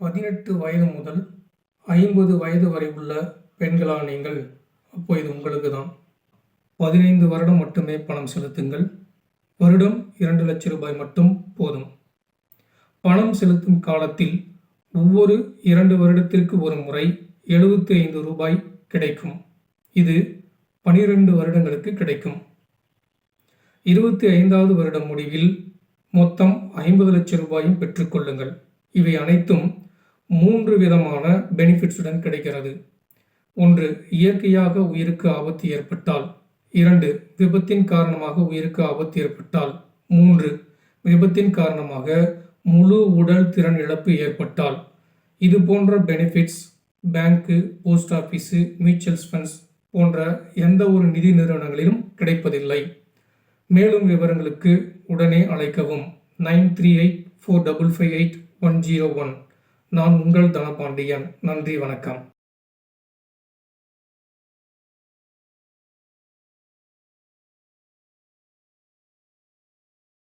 பதினெட்டு வயது முதல் ஐம்பது வயது வரை உள்ள பெண்களா நீங்கள்? அப்போ இது உங்களுக்கு தான் பதினைந்து வருடம் மட்டுமே பணம் செலுத்துங்கள். வருடம் இரண்டு லட்சம் ரூபாய் மட்டும் போதும். பணம் செலுத்தும் காலத்தில் ஒவ்வொரு இரண்டு வருடத்திற்கு ஒரு முறை எழுபத்தி ஐந்து ரூபாய் கிடைக்கும். இது பனிரெண்டு வருடங்களுக்கு கிடைக்கும். இருபத்தி ஐந்தாவது வருடம் முடிவில் மொத்தம் ஐம்பது லட்சம் ரூபாயும் பெற்றுக்கொள்ளுங்கள் இவை அனைத்தும் மூன்று விதமான பெனிஃபிட்ஸுடன் கிடைக்கிறது. ஒன்று இயற்கையாக உயிருக்கு ஆபத்து ஏற்பட்டால். இரண்டு விபத்தின் காரணமாக உயிருக்கு ஆபத்து ஏற்பட்டால். மூன்று விபத்தின் காரணமாக முழு உடல் திறன் இழப்பு ஏற்பட்டால். இது போன்ற benefits bank post office mutual funds போன்ற எந்த ஒரு நிதி நிறுவனங்களிலும் கிடைப்பதில்லை. மேலும் விவரங்களுக்கு உடனே அழைக்கவும். Nine three eight four double five eight one zero one. நான் உங்கள் தனபாண்டியன் நன்றி வணக்கம்.